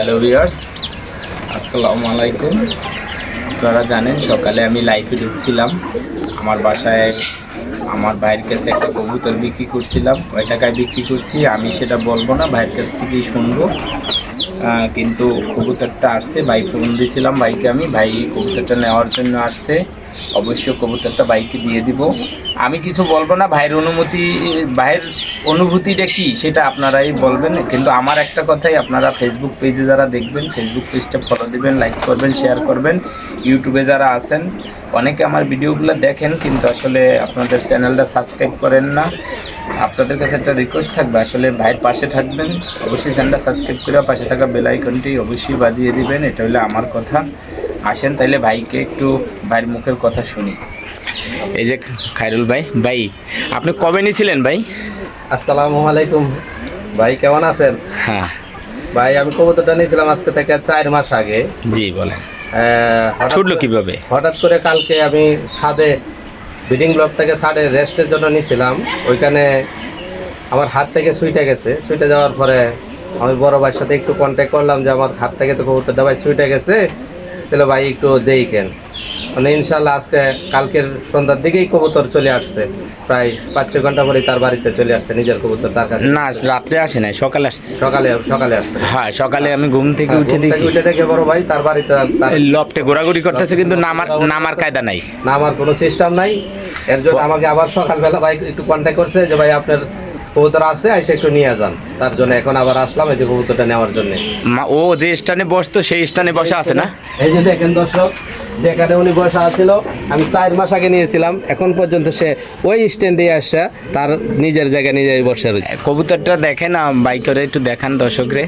Hello viewers আসসালামু আলাইকুম আপনারা জানেন, সকালে আমি লাইভে ঢুকছিলাম। আমার বাসায় আমার ভাইয়ের কাছে একটা কবুতর বিক্রি করছিলাম। কয় টাকায় বিক্রি করছি, আমি সেটা বলব না, ভাইয়ের কাছ থেকেই শুনব। কিন্তু কবুতরটা আসছে, ভাই ফোন দিয়েছিলাম ভাইকে আমি। ভাই কবুতরটা নেওয়ার জন্য আসছে। অবশ্য কবুতরটা বাইকে দিয়ে দিব। আমি কিছু বলব না, ভাইয়ের অনুমতি, ভাইয়ের অনুভূতিটা কি সেটা আপনারাই বলবেন। কিন্তু আমার একটা কথাই আপনারা ফেসবুক পেজে যারা দেখবেন ফেসবুক পেজটা ফলো দিবেন লাইক করবেন শেয়ার করবেন। ইউটিউবে যারা আছেন, অনেকে আমার ভিডিওগুলো দেখেন, কিন্তু আসলে আপনাদের চ্যানেলটা সাবস্ক্রাইব করেন না। আপনাদের কাছে একটা রিকোয়েস্ট থাকবে, আসলে ভাইয়ের পাশে থাকবেন। অবশ্যই চ্যানেলটা সাবস্ক্রাইব করে পাশে থাকা বেল আইকনটি অবশ্যই বাজিয়ে দিবেন, এটা হলো আমার কথা। আসেন তাহলে ভাইকে একটু ভাইয়ের মুখের কথা শুনি। এই যে খায়রুল ভাই ভাই আপনি কবে নিয়েছিলেন ভাই? আসসালামু আলাইকুম। ভাই কেমন আছেন? হ্যাঁ। ভাই আমি কবুতরটা নিয়েছিলাম আজকে থেকে চার মাস আগে। জি বলেন। হঠাৎ ছুটলো কীভাবে? হঠাৎ করে কালকে আমি ছাদে ব্রিডিং ব্লক থেকে ছাদে রেস্টের জন্য নিয়েছিলাম। ওইখানে আমার হাত থেকে সুইটে গেছে। সুইটে যাওয়ার পরে আমি বড় ভাইয়ের সাথে একটু কন্ট্যাক্ট করলাম যে আমার হাত থেকে তো কবুতরটা ভাই সুইটে গেছে। তাহলে ভাই একটু দেই কেন? মানে ইনশাল্লাহ আজকে কালকের সন্ধ্যার দিকেই কবুতর চলে আসছে। প্রায় পাঁচ ছয় ঘণ্টা পরেই তার বাড়িতে চলে আসছে নিজের কবুতর তার কাছে। না রাত্রে আসে নাই সকালে আসছে। সকালে সকালে আসছে। হ্যাঁ সকালে আমি ঘুম থেকে হ্যাঁ, উঠে দেখি। উঠে দেখে বড় ভাই তার বাড়িতে লফটে ঘোরাঘুরি করতেছে কিন্তু নামার নামার কায়দা নাই। নামার কোনো সিস্টেম নাই। এর জন্য আমাকে আবার সকালবেলা ভাই একটু কন্ট্যাক্ট করছে যে ভাই আপনার কবুতর আছে এসে একটু নিয়ে যান। তার জন্য এখন আবার আসলাম এই যে কবুতরটা নেওয়ার জন্য। ও যে স্থানে বসতো সেই স্থানে বসা আছে না? এই যে দেখেন দর্শক যেখানে উনি বসা আছিল আমি চার মাস আগে নিয়েছিলাম এখন পর্যন্ত সে ওই স্ট্যান্ডে আসছে তার নিজের জায়গায় নিজেই বসে রয়েছে। কবুতরটা দেখেন বাইক করে একটু দেখান দর্শকরে।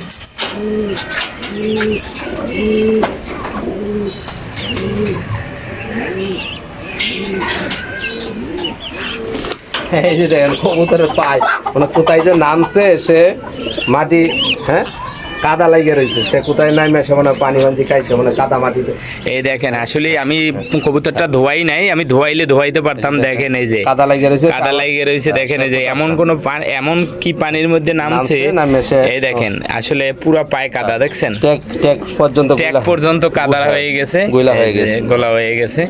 এই যে দেখেন কবুতরের পায়। মানে কোথায় যে নামছে সে মাটি হ্যাঁ? কাদা লাগিয়ে রয়েছে। সে কোথায় নামে সে মানে পানি ভাঞ্জি খাইছে মানে কাদা মাটিতে। এই দেখেন আসলে আমি কবুতরটা ধোয়াই নাই আমি ধোয়াইলে ধোয়াইতে পারতাম দেখেন এই যে। কাদা লাগিয়ে রয়েছে কাদা লাগিয়ে রয়েছে দেখেন এই যে এমন কোন এমন কি পানির মধ্যে নামছে? নামছে, নামে এই দেখেন আসলে পুরো পায়ে কাদা দেখছেন? ট্যাগ পর্যন্ত গুলা- পর্যন্ত কাদা হয়ে গেছে। গোলা হয়ে গেছে। গোলা হয়ে গেছে।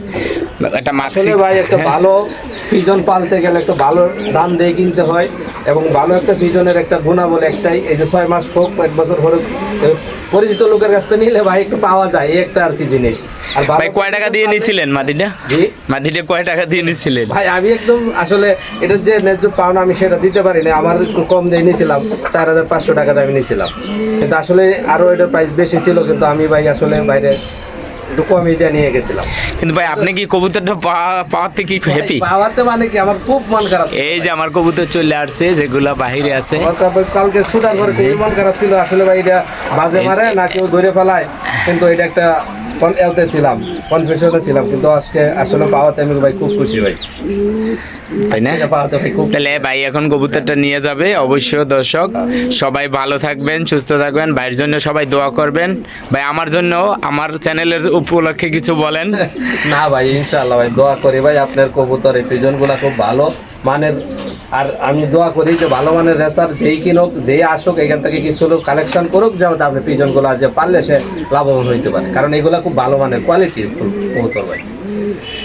একটা মাক্সি। ভাই একটা ভালো পিজন পালতে গেলে একটা ভালো দাম দিয়ে কিনতে হয় এবং ভালো একটা পিজনের একটা গুণাবলী একটাই। এই যে ছয় মাস হোক এক বছর হোক পরিচিত লোকের কাছ থেকে নিলে ভাই একটু পাওয়া যায় এই একটা আর কি জিনিস। আর ভাই কয় টাকা দিয়ে নিছিলেন মাটিটা? জি? মাটিটা কয় টাকা দিয়ে নিছিলেন? ভাই আমি একদম আসলে এটা যে ন্যায্য পাওনা আমি সেটা দিতে পারি না আমার একটু কম দিয়ে নিয়েছিলাম চার হাজার পাঁচশো টাকা দিয়ে আমি নিয়েছিলাম কিন্তু আসলে আরও এটার প্রাইস বেশি ছিল কিন্তু আমি ভাই আসলে বাইরে একটু কমই দিয়ে নিয়ে গেছিলাম। কিন্তু ভাই আপনি কি কবুতরটা পাওয়া- পাওয়াতে কি হ্যাপি পাওয়াতে মানে কি? আমার খুব মন খারাপ এই যে আমার কবুতর চলে আসছে যেগুলা বাহিরে আছে। কালকে সুদা করে মন খারাপ ছিল। আসলে ভাই এটা বাজে মারে না কেউ ধরে ফেলায়। কিন্তু এটা একটা কন- এলতে ছিলাম কনফিউশনে ছিলাম কিন্তু আজকে আসলে পাওয়াতে আমি ভাই খুব খুশি ভাই। তাই না? পাওয়াতে ভাই খুব তাহলে ভাই এখন কবুতরটা নিয়ে যাবে অবশ্যই দর্শক। সবাই ভালো থাকবেন সুস্থ থাকবেন ভাইয়ের জন্য সবাই দোয়া করবেন। ভাই আমার জন্য আমার চ্যানেলের উপলক্ষে কিছু বলেন। না ভাই ইনশাআল্লাহ ভাই দোয়া করি ভাই আপনার কবুতর এই পিজনগুলো খুব ভালো। মানের, আর আমি দোয়া করি যে ভালো মানের রেসার যেই কিনুক, যেই আসুক, এখান থেকে কিছু লোক কালেকশন করুক যেমন আপনি পিজনগুলো যে পারলে সে লাভবান হইতে পারে। কারণ এগুলো খুব ভালো মানের কোয়ালিটির কবুতর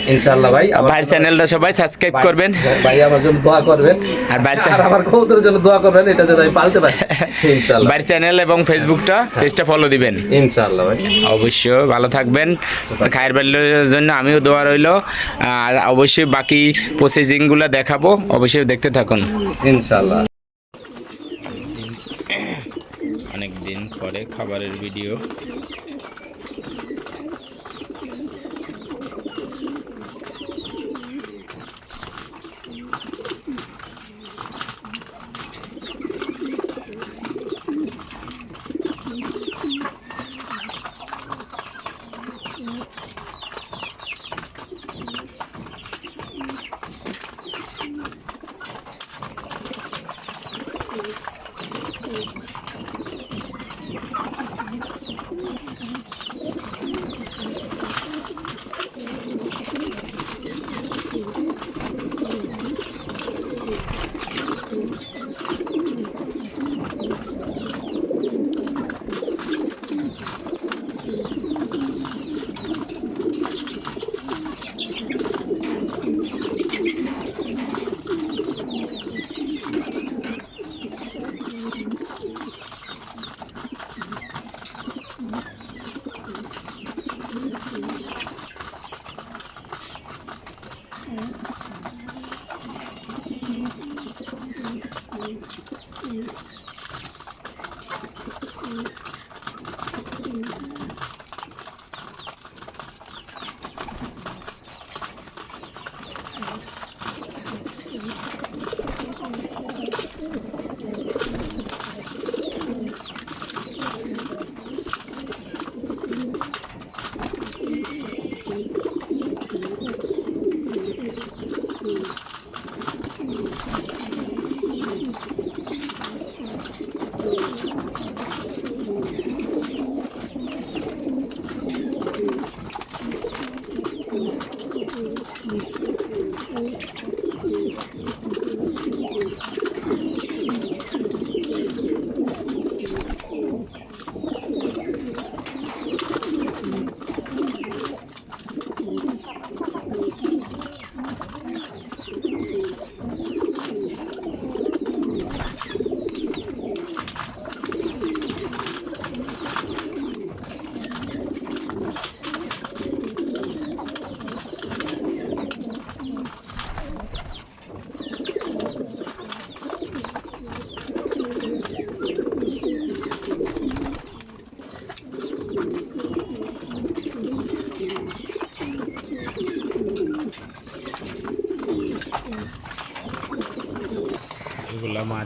ইনশাআল্লাহ ভাই আবার- চ্যানেলটা সবাই সাবস্ক্রাইব করবেন। ভাই আমার জন্য দোয়া করবেন। আর আর আমার কবুতরের জন্য দোয়া করবেন এটা যেন আমি পালতে পারি। ইনশাআল্লাহ। ভাইয়ের চ্যানেল এবং ফেসবুকটা পেজটা ফলো দিবেন। ইনশাআল্লাহ ভাই। অবশ্যই ভালো থাকবেন। খায়ের বাড়ির জন্য আমিও দোয়া রইল। আর অবশ্যই বাকি প্রসেসিংগুলো দেখাবো। অবশ্যই দেখতে থাকুন। ইনশাআল্লাহ। অনেক দিন পরে খাবারের ভিডিও Isso, isso.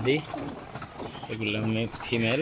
মাদি এগুলো ফিমেল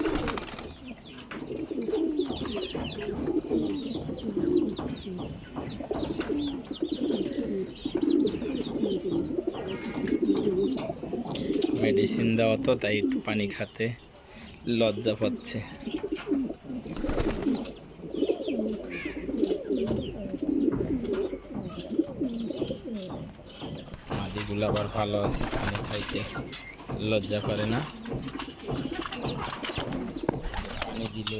মেডিসিন দেওয়া তো, তাই একটু পানি খাতে লজ্জা পাচ্ছে। এগুলো আবার ভালো আছে, পানি খাইতে লজ্জা করে না। পানি দিলে